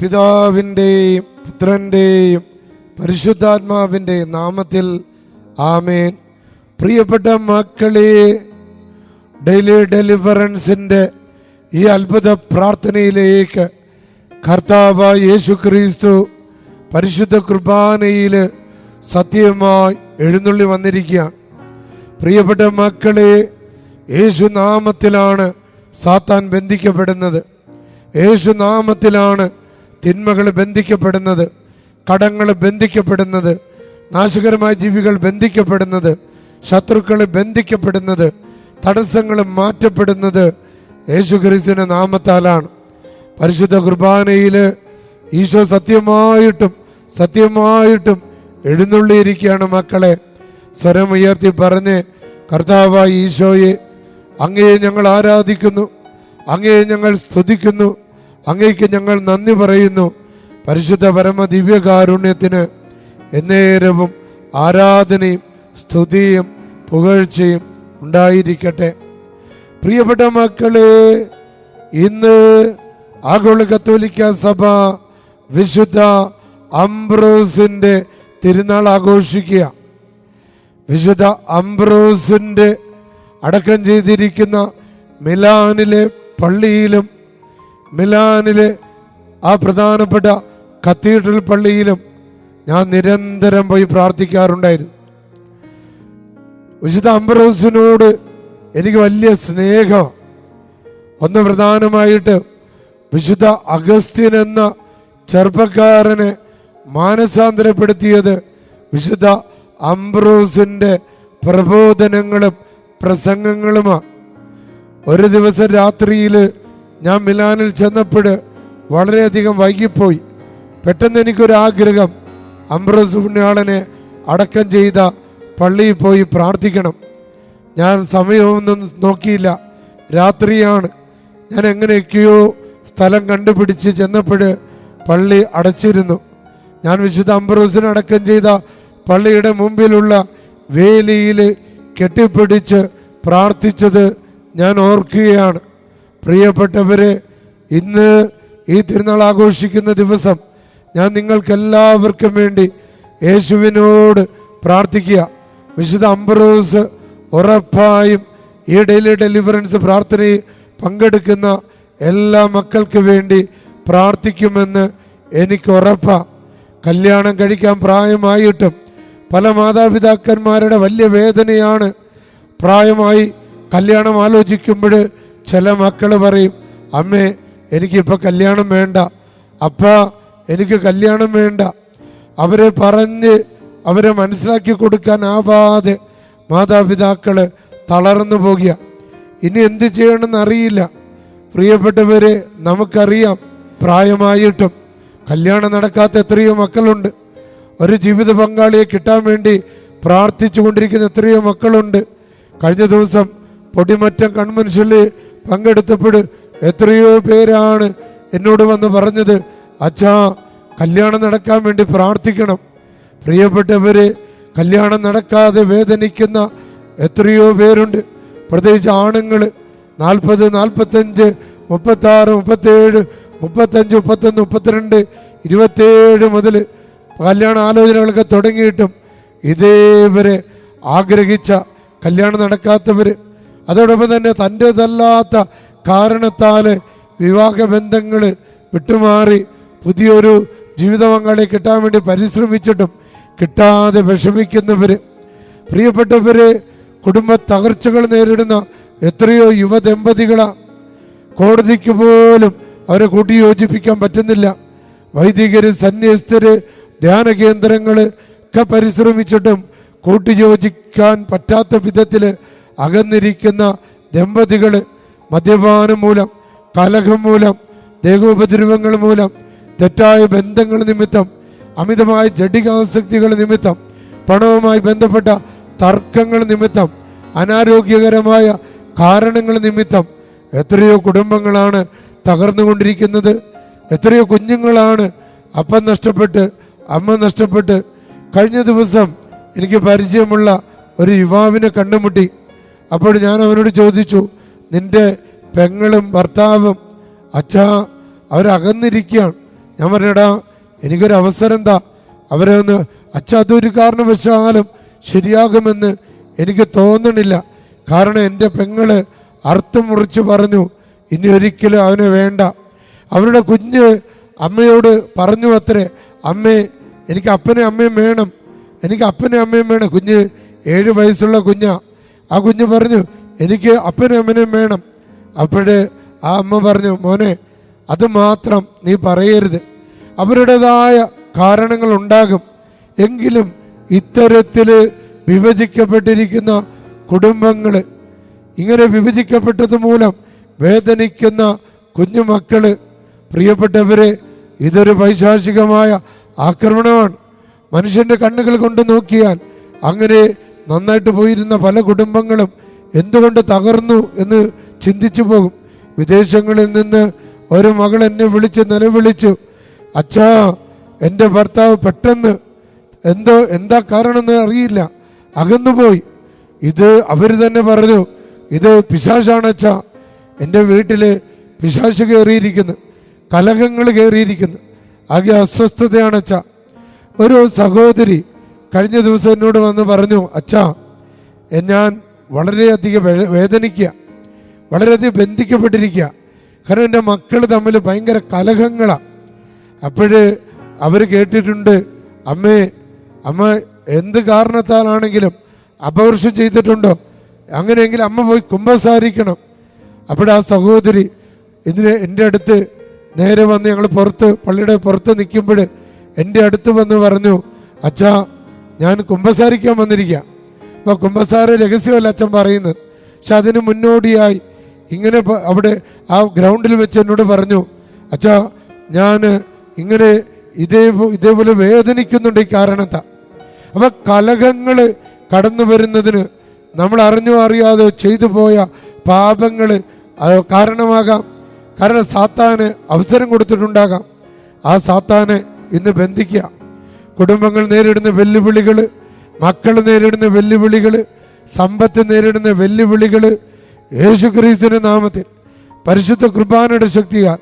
പിതാവിന്റെയും പുത്രന്റെയും പരിശുദ്ധാത്മാവിന്റെയും നാമത്തിൽ ആമേൻ. പ്രിയപ്പെട്ട മക്കളെ ഡെയിലി ഡെലിവറൻസിന്റെ ഈ അത്ഭുത പ്രാർത്ഥനയിലേക്ക് കർത്താവ് യേശു ക്രിസ്തു പരിശുദ്ധ കുർബാനയിൽ സത്യമായി എഴുന്നള്ളി വന്നിരിക്കുകയാണ് പ്രിയപ്പെട്ട മക്കളെ യേശു നാമത്തിലാണ് സാത്താൻ ബന്ധിക്കപ്പെടുന്നത്. യേശു നാമത്തിലാണ് തിന്മകൾ ബന്ധിക്കപ്പെടുന്നത് കടങ്ങൾ ബന്ധിക്കപ്പെടുന്നത് നാശകരമായ ജീവികൾ ബന്ധിക്കപ്പെടുന്നത് ശത്രുക്കൾ ബന്ധിക്കപ്പെടുന്നത് തടസ്സങ്ങൾ മാറ്റപ്പെടുന്നത് യേശു ക്രിസ്തുവിന്റെ നാമത്താലാണ്. പരിശുദ്ധ കുർബാനയിൽ ഈശോ സത്യമായിട്ടും സത്യമായിട്ടും എഴുന്നള്ളിയിരിക്കുകയാണ് മക്കളെ. സ്വരമുയർത്തി പറഞ്ഞ് കർത്താവായി ഈശോയെ അങ്ങയെ ഞങ്ങൾ ആരാധിക്കുന്നു അങ്ങയെ ഞങ്ങൾ സ്തുതിക്കുന്നു. അങ്ങയ്ക്ക് ഞങ്ങൾ നന്ദി പറയുന്നു. പരിശുദ്ധ പരമ ദിവ്യകാരുണ്യത്തിന് എന്നേരവും ആരാധനയും സ്തുതിയും പുകഴ്ചയും ഉണ്ടായിരിക്കട്ടെ. പ്രിയപ്പെട്ട മക്കളെ ഇന്ന് ആഗോള കത്തോലിക്ക സഭ വിശുദ്ധ അംബ്രോസിന്റെ തിരുനാൾ ആഘോഷിക്കുക. വിശുദ്ധ അംബ്രോസിന്റെ അടക്കം ചെയ്തിരിക്കുന്ന മിലാനിലെ പള്ളിയിലും മിലാനിലെ ആ പ്രധാനപ്പെട്ട കത്തീഡ്രൽ പള്ളിയിലും ഞാൻ നിരന്തരം പോയി പ്രാർത്ഥിക്കാറുണ്ടായിരുന്നു. വിശുദ്ധ അംബ്രോസിനോട് എനിക്ക് വലിയ സ്നേഹം. ഒന്ന് പ്രധാനമായിട്ട് വിശുദ്ധ അഗസ്ത്യൻ എന്ന ചെറുപ്പക്കാരനെ മാനസാന്തരപ്പെടുത്തിയത് വിശുദ്ധ അംബ്രോസിന്റെ പ്രബോധനങ്ങളും പ്രസംഗങ്ങളുമാണ്. ഒരു ദിവസം രാത്രിയിൽ ഞാൻ മിലാനിൽ ചെന്നപ്പോൾ വളരെയധികം വൈകിപ്പോയി. പെട്ടെന്ന് എനിക്കൊരാഗ്രഹം അംബ്രോസ് പുണ്യാളനെ അടക്കം ചെയ്ത പള്ളിയിൽ പോയി പ്രാർത്ഥിക്കണം. ഞാൻ സമയമൊന്നും നോക്കിയില്ല. രാത്രിയാണ്. ഞാൻ എങ്ങനെയൊക്കെയോ സ്ഥലം കണ്ടുപിടിച്ച് ചെന്നപ്പോൾ പള്ളി അടച്ചിരുന്നു. ഞാൻ വിശുദ്ധ അംബ്രോസിനെ അടക്കം ചെയ്ത പള്ളിയുടെ മുമ്പിലുള്ള വേലിയിൽ കെട്ടിപ്പിടിച്ച് പ്രാർത്ഥിച്ചത് ഞാൻ ഓർക്കുകയാണ്. പ്രിയപ്പെട്ടവരെ ഇന്ന് ഈ തിരുനാൾ ആഘോഷിക്കുന്ന ദിവസം ഞാൻ നിങ്ങൾക്കെല്ലാവർക്കും വേണ്ടി യേശുവിനോട് പ്രാർത്ഥിക്കുക. വിശുദ്ധ അംബ്രോസ് ഉറപ്പായും ഈ ഡെയിലി ഡെലിവറൻസ് പ്രാർത്ഥനയിൽ പങ്കെടുക്കുന്ന എല്ലാ മക്കൾക്ക് വേണ്ടി പ്രാർത്ഥിക്കുമെന്ന് എനിക്ക് ഉറപ്പാ. കല്യാണം കഴിക്കാൻ പ്രായമായിട്ടും പല മാതാപിതാക്കന്മാരുടെ വലിയ വേദനയാണ് പ്രായമായി കല്യാണം ആലോചിക്കുമ്പോൾ ചില മക്കൾ പറയും അമ്മേ എനിക്കിപ്പോൾ കല്യാണം വേണ്ട. അപ്പ എനിക്ക് കല്യാണം വേണ്ട. അവരെ പറഞ്ഞ് അവരെ മനസ്സിലാക്കി കൊടുക്കാനാവാതെ മാതാപിതാക്കൾ തളർന്നു പോകുക. ഇനി എന്ത് ചെയ്യണമെന്ന് അറിയില്ല. പ്രിയപ്പെട്ടവരെ നമുക്കറിയാം പ്രായമായിട്ടും കല്യാണം നടക്കാത്ത എത്രയോ മക്കളുണ്ട്. ഒരു ജീവിത പങ്കാളിയെ കിട്ടാൻ വേണ്ടി പ്രാർത്ഥിച്ചു കൊണ്ടിരിക്കുന്ന എത്രയോ മക്കളുണ്ട്. കഴിഞ്ഞ ദിവസം പൊടിമറ്റം കൺവെൻഷനിൽ പങ്കെടുത്തപ്പോൾ എത്രയോ പേരാണ് എന്നോട് വന്ന് പറഞ്ഞത് അച്ഛാ കല്യാണം നടക്കാൻ വേണ്ടി പ്രാർത്ഥിക്കണം. പ്രിയപ്പെട്ടവര് കല്യാണം നടക്കാതെ വേദനിക്കുന്ന എത്രയോ പേരുണ്ട്. പ്രത്യേകിച്ച് ആണുങ്ങൾ നാൽപ്പത് നാൽപ്പത്തഞ്ച് മുപ്പത്താറ് മുപ്പത്തേഴ് മുപ്പത്തഞ്ച് മുപ്പത്തൊന്ന് മുപ്പത്തിരണ്ട് ഇരുപത്തേഴ് മുതൽ കല്യാണ ആലോചനകളൊക്കെ തുടങ്ങിയിട്ടും ഇതേവരെ ആഗ്രഹിച്ച കല്യാണം നടക്കാത്തവർ അതോടൊപ്പം തന്നെ തന്റെതല്ലാത്ത കാരണത്താൽ വിവാഹ ബന്ധങ്ങൾ വിട്ടുമാറി പുതിയൊരു ജീവിത പങ്കാളിയെ കിട്ടാൻ വേണ്ടി പരിശ്രമിച്ചിട്ടും കിട്ടാതെ വിഷമിക്കുന്നവർ പ്രിയപ്പെട്ടവർ കുടുംബ തകർച്ചകൾ നേരിടുന്ന എത്രയോ യുവദമ്പതികളാ. കോടതിക്ക് പോലും അവരെ കൂട്ടിയോജിപ്പിക്കാൻ പറ്റുന്നില്ല. വൈദികർ സന്യസ്തര് ധ്യാന കേന്ദ്രങ്ങൾ ഒക്കെ പരിശ്രമിച്ചിട്ടും കൂട്ടിയോജിക്കാൻ പറ്റാത്ത വിധത്തിൽ അകന്നിരിക്കുന്ന ദമ്പതികൾ മദ്യപാനം മൂലം കലഹം മൂലം ദേഹോപദ്രവങ്ങൾ മൂലം തെറ്റായ ബന്ധങ്ങൾ നിമിത്തം അമിതമായ ജഡികാസക്തികൾ നിമിത്തം പണവുമായി ബന്ധപ്പെട്ട തർക്കങ്ങൾ നിമിത്തം അനാരോഗ്യകരമായ കാരണങ്ങൾ നിമിത്തം എത്രയോ കുടുംബങ്ങളാണ് തകർന്നുകൊണ്ടിരിക്കുന്നത്. എത്രയോ കുഞ്ഞുങ്ങളാണ് അപ്പൻ നഷ്ടപ്പെട്ട് അമ്മ നഷ്ടപ്പെട്ട് കഴിഞ്ഞ ദിവസം എനിക്ക് പരിചയമുള്ള ഒരു യുവാവിനെ കണ്ടുമുട്ടി. അപ്പോൾ ഞാൻ അവനോട് ചോദിച്ചു നിന്റെ പെങ്ങളും ഭർത്താവും അച്ഛാ അവരകന്നിരിക്കുകയാണ്. ഞാൻ പറഞ്ഞടാ എനിക്കൊരു അവസരം എന്താ അവരെ ഒന്ന് അച്ഛ അതൊരു കാരണവശാലും ശരിയാകുമെന്ന് എനിക്ക് തോന്നണില്ല. കാരണം എന്റെ പെങ്ങൾ അർത്ഥം മുറിച്ച് പറഞ്ഞു ഇനി ഒരിക്കലും അവന് വേണ്ട. അവരുടെ കുഞ്ഞ് അമ്മയോട് പറഞ്ഞു അത്രേ അമ്മേ എനിക്ക് അപ്പനെ അമ്മയും വേണം. എനിക്ക് അപ്പനെ അമ്മയും വേണം. കുഞ്ഞ് ഏഴ് വയസ്സുള്ള കുഞ്ഞാ. ആ കുഞ്ഞ് പറഞ്ഞു എനിക്ക് അപ്പനും അമ്മനും വേണം. അപ്പോഴ് ആ അമ്മ പറഞ്ഞു മോനെ അത് മാത്രം നീ പറയരുത്. അവരുടേതായ കാരണങ്ങൾ ഉണ്ടാകും. എങ്കിലും ഇത്തരത്തിൽ വിഭജിക്കപ്പെട്ടിരിക്കുന്ന കുടുംബങ്ങൾ ഇങ്ങനെ വിഭജിക്കപ്പെട്ടത് മൂലം വേദനിക്കുന്ന കുഞ്ഞുമക്കൾ പ്രിയപ്പെട്ടവരെ ഇതൊരു പൈശാചികമായ ആക്രമണമാണ്. മനുഷ്യന്റെ കണ്ണുകൾ കൊണ്ട് നോക്കിയാൽ അങ്ങനെ നന്നായിട്ട് പോയിരുന്ന പല കുടുംബങ്ങളും എന്തുകൊണ്ട് തകർന്നു എന്ന് ചിന്തിച്ചു പോകും. വിദേശങ്ങളിൽ നിന്ന് ഒരു മകൾ എന്നെ വിളിച്ച് നിലവിളിച്ചു. അച്ഛാ എന്റെ ഭർത്താവ് പെട്ടെന്ന് എന്തോ എന്താ കാരണമെന്ന് അറിയില്ല. അകന്നുപോയി. ഇത് അവർ തന്നെ പറഞ്ഞു ഇത് പിശാശാണ് അച്ഛാ. എന്റെ വീട്ടിൽ പിശാശ് കയറിയിരിക്കുന്നു കലഹങ്ങൾ കയറിയിരിക്കുന്നു. ആകെ അസ്വസ്ഥതയാണ് അച്ഛാ. ഒരു സഹോദരി കഴിഞ്ഞ ദിവസം എന്നോട് വന്ന് പറഞ്ഞു അച്ഛാ ഞാൻ വളരെയധികം വേദനിക്കുക വളരെയധികം ബന്ധിക്കപ്പെട്ടിരിക്കുക കാരണം എന്റെ മക്കൾ തമ്മിൽ ഭയങ്കര കലഹങ്ങളാണ് അപ്പോഴ് അവർ കേട്ടിട്ടുണ്ട് അമ്മേ അമ്മ എന്ത് കാരണത്താലാണെങ്കിലും അപവർഷം ചെയ്തിട്ടുണ്ടോ? അങ്ങനെയെങ്കിൽ അമ്മ പോയി കുമ്പസാരിക്കണം. അപ്പോൾ ആ സഹോദരി ഇതിന് എന്റെ അടുത്ത് നേരെ വന്ന് ഞങ്ങൾ പുറത്ത് പള്ളിയുടെ പുറത്ത് നിൽക്കുമ്പോൾ എന്റെ അടുത്ത് വന്ന് പറഞ്ഞു അച്ഛാ ഞാൻ കുമ്പസാരിക്കാൻ വന്നിരിക്കുക അപ്പോൾ കുമ്പസാര രഹസ്യമല്ല അച്ഛൻ പറയുന്നത്. പക്ഷെ അതിന് മുന്നോടിയായി ഇങ്ങനെ അവിടെ ആ ഗ്രൗണ്ടിൽ വെച്ച് എന്നോട് പറഞ്ഞു അച്ഛാ ഞാൻ ഇങ്ങനെ ഇതേ ഇതേപോലെ വേദനിക്കുന്നുണ്ട് ഈ കാരണത്താ. അപ്പൊ കലഹങ്ങൾ കടന്നു വരുന്നതിന് നമ്മൾ അറിഞ്ഞോ അറിയാതോ ചെയ്തു പോയ പാപങ്ങൾ കാരണമാകാം. കാരണം സാത്താന് അവസരം കൊടുത്തിട്ടുണ്ടാകാം. ആ സാത്താനെ ഇന്ന് ബന്ധിക്കുക കുടുംബങ്ങൾ നേരിടുന്ന വെല്ലുവിളികൾ മക്കൾ നേരിടുന്ന വെല്ലുവിളികൾ സമ്പത്ത് നേരിടുന്ന വെല്ലുവിളികൾ യേശുക്രീസ്തുവിന്റെ നാമത്തിൽ പരിശുദ്ധ കുർബാനയുടെ ശക്തിയാൽ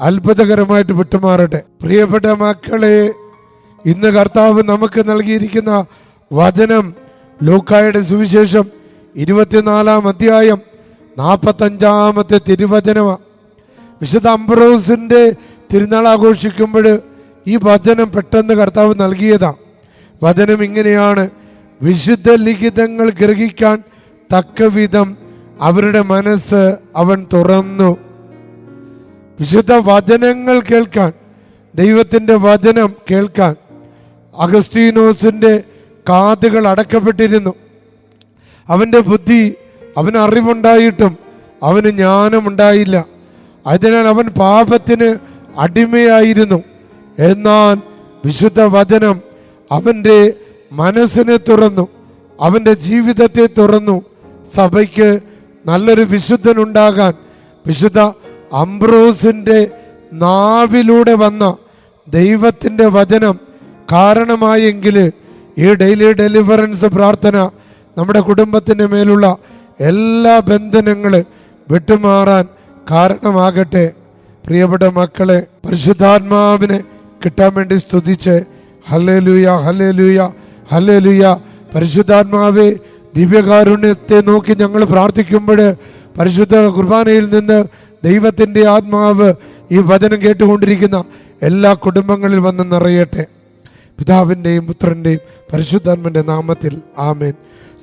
അത്ഭുതകരമായിട്ട് വിട്ടുമാറട്ടെ. പ്രിയപ്പെട്ട മക്കളെ ഇന്ന് കർത്താവ് നമുക്ക് നൽകിയിരിക്കുന്ന വചനം ലൂക്കായുടെ സുവിശേഷം ഇരുപത്തിനാലാം അധ്യായം നാൽപ്പത്തഞ്ചാമത്തെ തിരുവചനമാണ് വിശുദ്ധ അംബ്രോസിന്റെ തിരുനാൾ ആഘോഷിക്കുമ്പോൾ ഈ വചനം പെട്ടെന്ന് കർത്താവ് നൽകിയതാ. വചനം ഇങ്ങനെയാണ്. വിശുദ്ധ ലിഖിതങ്ങൾ ഗ്രഹിക്കാൻ തക്കവിധം അവരുടെ മനസ്സ് അവൻ തുറന്നു. വിശുദ്ധ വചനങ്ങൾ കേൾക്കാൻ ദൈവത്തിന്റെ വചനം കേൾക്കാൻ അഗസ്തീനോസിന്റെ കാതുകൾ അടക്കപ്പെട്ടിരുന്നു. അവന്റെ ബുദ്ധി അവന് അറിവുണ്ടായിട്ടും അവന് ജ്ഞാനമുണ്ടായില്ല. അതിനാൽ അവൻ പാപത്തിന് അടിമയായിരുന്നു. എന്നാൽ വിശുദ്ധ വചനം അവന്റെ മനസ്സിനെ തുറന്നു അവന്റെ ജീവിതത്തെ തുറന്നു. സഭയ്ക്ക് നല്ലൊരു വിശുദ്ധനുണ്ടാകാൻ വിശുദ്ധ അംബ്രോസിന്റെ നാവിലൂടെ വന്ന ദൈവത്തിന്റെ വചനം കാരണമായെങ്കിൽ ഈ ഡെയിലി ഡെലിവറൻസ് പ്രാർത്ഥന നമ്മുടെ കുടുംബത്തിന്റെ മേലുള്ള എല്ലാ ബന്ധനങ്ങൾ വിട്ടുമാറാൻ കാരണമാകട്ടെ. പ്രിയപ്പെട്ട മക്കളെ പരിശുദ്ധാത്മാവിനെ കിട്ടാൻ വേണ്ടി സ്തുതിച്ച് ഹല്ലേലൂയ ഹല്ലേലൂയ ഹല്ലേലൂയ. പരിശുദ്ധാത്മാവെ ദിവ്യകാരുണ്യത്തെ നോക്കി ഞങ്ങൾ പ്രാർത്ഥിക്കുമ്പോൾ പരിശുദ്ധ കുർബാനയിൽ നിന്ന് ദൈവത്തിന്റെ ആത്മാവ് ഈ വചനം കേട്ടുകൊണ്ടിരിക്കുന്ന എല്ലാ കുടുംബങ്ങളിൽ വന്ന് നിറയട്ടെ. പിതാവിന്റെയും പുത്രന്റെയും പരിശുദ്ധാത്മന്റെ നാമത്തിൽ ആമേൻ.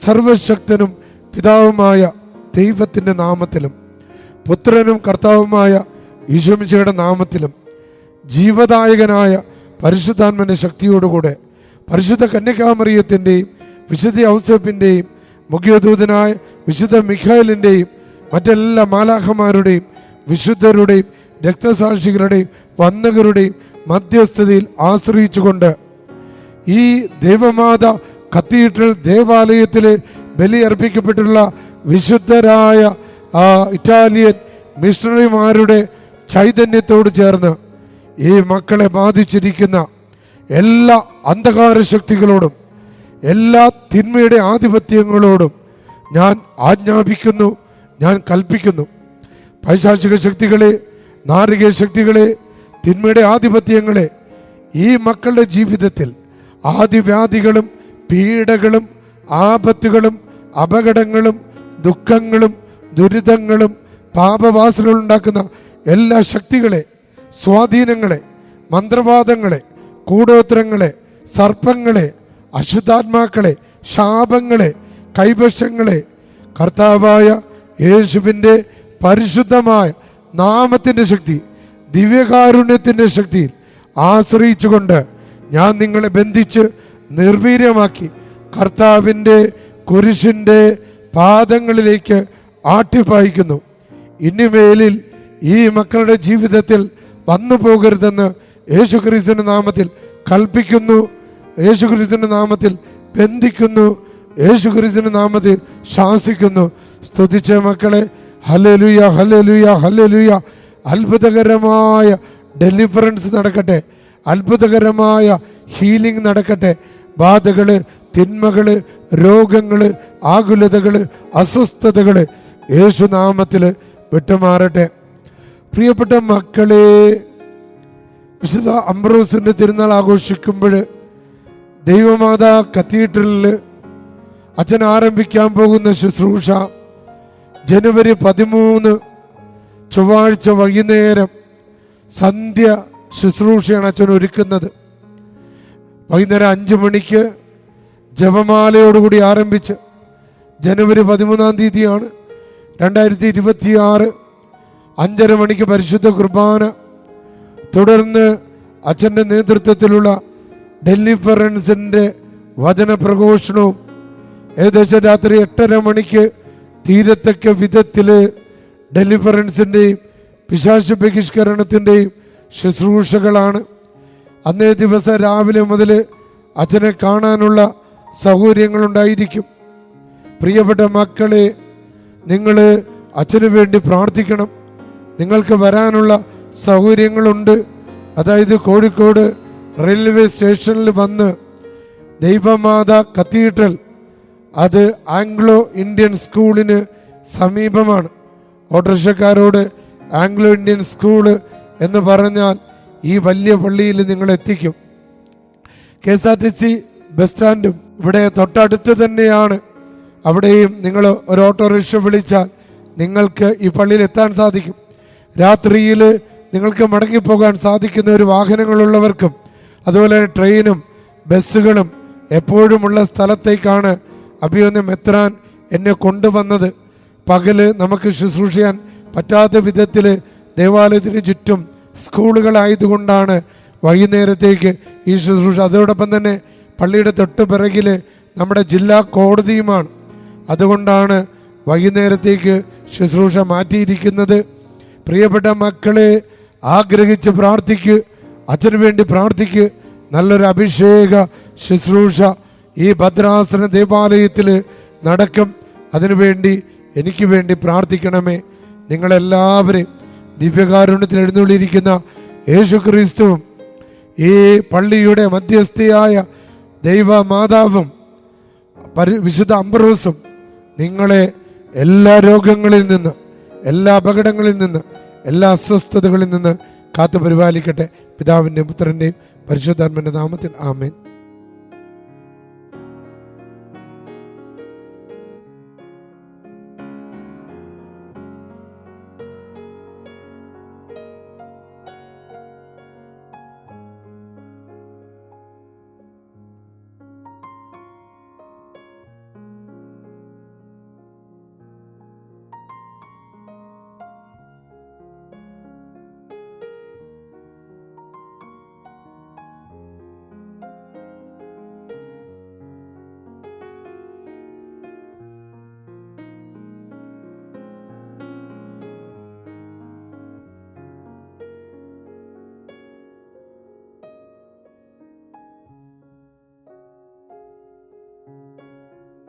സർവശക്തനും പിതാവുമായ ദൈവത്തിന്റെ നാമത്തിലും പുത്രനും കർത്താവുമായ ഈശോമിശയുടെ നാമത്തിലും ജീവദായകനായ പരിശുദ്ധാത്മന്റെ ശക്തിയോടുകൂടെ പരിശുദ്ധ കന്യകാമറിയത്തിന്റെയും വിശുദ്ധ ഔസഫിന്റെയും മുഖ്യദൂതനായ വിശുദ്ധ മിഖായലിന്റെയും മറ്റെല്ലാ മാലാഖമാരുടെയും വിശുദ്ധരുടെയും രക്തസാക്ഷികളുടെയും വന്നകരുടെയും മധ്യസ്ഥതയിൽ ആശ്രയിച്ചുകൊണ്ട് ഈ ദേവമാത കത്തീഡ്രൽ ദേവാലയത്തിൽ ബലിയർപ്പിക്കപ്പെട്ടുള്ള വിശുദ്ധരായ ആ ഇറ്റാലിയൻ മിഷണറിമാരുടെ ചൈതന്യത്തോട് ചേർന്ന് ഈ മക്കളെ ബാധിച്ചിരിക്കുന്ന എല്ലാ അന്ധകാര ശക്തികളോടും എല്ലാ തിന്മയുടെ ആധിപത്യങ്ങളോടും ഞാൻ ആജ്ഞാപിക്കുന്നു ഞാൻ കൽപ്പിക്കുന്നു. പൈശാചിക ശക്തികളെ നാരിക ശക്തികളെ തിന്മയുടെ ആധിപത്യങ്ങളെ ഈ മക്കളുടെ ജീവിതത്തിൽ ആദിവ്യാധികളും പീഡകളും ആപത്തുകളും അപകടങ്ങളും ദുഃഖങ്ങളും ദുരിതങ്ങളും പാപവാസനകളുണ്ടാക്കുന്ന എല്ലാ ശക്തികളെ സ്വാധീനങ്ങളെ മന്ത്രവാദങ്ങളെ കൂടോത്രങ്ങളെ സർപ്പങ്ങളെ അശുദ്ധാത്മാക്കളെ ശാപങ്ങളെ കൈവശങ്ങളെ കർത്താവായ യേശുവിന്റെ പരിശുദ്ധമായ നാമത്തിന്റെ ശക്തി ദിവ്യകാരുണ്യത്തിന്റെ ശക്തിയിൽ ആശ്രയിച്ചുകൊണ്ട് ഞാൻ നിങ്ങളെ ബന്ധിച്ച് നിർവീര്യമാക്കി കർത്താവിന്റെ കുരിശിന്റെ പാദങ്ങളിലേക്ക് ആട്ടിപ്പായിക്കുന്നു. ഇനിമേലിൽ ഈ മക്കളുടെ ജീവിതത്തിൽ വന്നു പോകരുതെന്ന് യേശുക്രിസ്തുവിന്റെ നാമത്തിൽ കൽപ്പിക്കുന്നു. യേശുക്രിസ്തുവിന്റെ നാമത്തിൽ ബന്ധിക്കുന്നു. യേശുക്രിസ്തുവിന്റെ നാമത്തിൽ ശാസിക്കുന്നു. സ്തുതിച്ച മക്കളെ. ഹലലുയ ഹലലുയ ഹലലുയ അത്ഭുതകരമായ ഡെലിവറൻസ് നടക്കട്ടെ. അത്ഭുതകരമായ ഹീലിംഗ് നടക്കട്ടെ. ബാധകൾ തിന്മകൾ രോഗങ്ങൾ ആകുലതകൾ അസ്വസ്ഥതകൾ യേശുനാമത്തിൽ വിട്ടുമാറട്ടെ. പ്രിയപ്പെട്ട മക്കളെ വിശുദ്ധ അംബ്രോസിന്റെ തിരുനാൾ ആഘോഷിക്കുമ്പോൾ ദൈവമാതാ കത്തീഡ്രലിൽ അച്ഛൻ ആരംഭിക്കാൻ പോകുന്ന ശുശ്രൂഷ ജനുവരി പതിമൂന്ന് ചൊവ്വാഴ്ച വൈകുന്നേരം സന്ധ്യ ശുശ്രൂഷയാണ് അച്ഛൻ ഒരുക്കുന്നത്. വൈകുന്നേരം അഞ്ചു മണിക്ക് ജപമാലയോടുകൂടി ആരംഭിച്ച് ജനുവരി പതിമൂന്നാം തീയതിയാണ് രണ്ടായിരത്തി ഇരുപത്തി ആറ് അഞ്ചര മണിക്ക് പരിശുദ്ധ കുർബാന. തുടർന്ന് അച്ഛന്റെ നേതൃത്വത്തിലുള്ള ഡെലിഫറൻസിന്റെ വചന പ്രഘോഷണവും ഏകദേശം രാത്രി എട്ടര മണിക്ക് തീരത്തക്ക വിധത്തിൽ ഡെലിഫറൻസിന്റെയും പിശാശ ബഹിഷ്കരണത്തിന്റെയും ശുശ്രൂഷകളാണ്. അന്നേ ദിവസം രാവിലെ മുതൽ അച്ഛനെ കാണാനുള്ള സൗകര്യങ്ങളുണ്ടായിരിക്കും. പ്രിയപ്പെട്ട മക്കളെ നിങ്ങൾ അച്ഛനു വേണ്ടി പ്രാർത്ഥിക്കണം. നിങ്ങൾക്ക് വരാനുള്ള സൗകര്യങ്ങളുണ്ട്. അതായത് കോഴിക്കോട് റെയിൽവേ സ്റ്റേഷനിൽ വന്ന് ദൈവമാത കത്തീഡ്രൽ അത് ആംഗ്ലോ ഇന്ത്യൻ സ്കൂളിന് സമീപമാണ്. ഓട്ടോറിക്ഷക്കാരോട് ആംഗ്ലോ ഇന്ത്യൻ സ്കൂൾ എന്ന് പറഞ്ഞാൽ ഈ വലിയ പള്ളിയിൽ നിങ്ങൾ എത്തിക്കും. K S R T C bus സ്റ്റാൻഡും ഇവിടെ തൊട്ടടുത്ത് തന്നെയാണ്. അവിടെയും നിങ്ങൾ ഒരു ഓട്ടോറിക്ഷ വിളിച്ചാൽ നിങ്ങൾക്ക് ഈ പള്ളിയിൽ എത്താൻ സാധിക്കും. രാത്രിയിൽ നിങ്ങൾക്ക് മടങ്ങിപ്പോകാൻ സാധിക്കുന്ന ഒരു വാഹനങ്ങളുള്ളവർക്കും അതുപോലെ ട്രെയിനും ബസ്സുകളും എപ്പോഴുമുള്ള സ്ഥലത്തേക്കാണ് അഭിയൊന്നും എത്താൻ എന്നെ കൊണ്ടുവന്നത്. പകൽ നമുക്ക് ശുശ്രൂഷിക്കാൻ പറ്റാത്ത വിധത്തിൽ ദേവാലയത്തിന് ചുറ്റും സ്കൂളുകളായതുകൊണ്ടാണ് വൈകുന്നേരത്തേക്ക് ഈ ശുശ്രൂഷ. അതോടൊപ്പം തന്നെ പള്ളിയുടെ തൊട്ട് പിറകിൽ നമ്മുടെ ജില്ലാ കോടതിയുമാണ്. അതുകൊണ്ടാണ് വൈകുന്നേരത്തേക്ക് ശുശ്രൂഷ മാറ്റിയിരിക്കുന്നത്. പ്രിയപ്പെട്ട മക്കളെ ആഗ്രഹിച്ച് പ്രാർത്ഥിക്ക് അച്ഛന് വേണ്ടി പ്രാർത്ഥിക്ക്. നല്ലൊരു അഭിഷേക ശുശ്രൂഷ ഈ ഭദ്രാസന ദേവാലയത്തിൽ നടക്കും. അതിനുവേണ്ടി എനിക്ക് വേണ്ടി പ്രാർത്ഥിക്കണമേ. നിങ്ങളെല്ലാവരെയും ദിവ്യകാരുണ്യത്തിൽ എഴുന്നള്ളിയിരിക്കുന്ന യേശു ക്രിസ്തുവും ഈ പള്ളിയുടെ മധ്യസ്ഥയായ ദൈവമാതാവും പരി വിശുദ്ധ അംബ്രോസും നിങ്ങളെ എല്ലാ രോഗങ്ങളിൽ നിന്ന് എല്ലാ അപകടങ്ങളിൽ നിന്ന് എല്ലാ അസ്വസ്ഥതകളിൽ നിന്ന് കാത്തു പരിപാലിക്കട്ടെ പിതാവിന്റെയും പുത്രന്റെയും പരിശുദ്ധാത്മന്റെ നാമത്തിൽ ആമേൻ.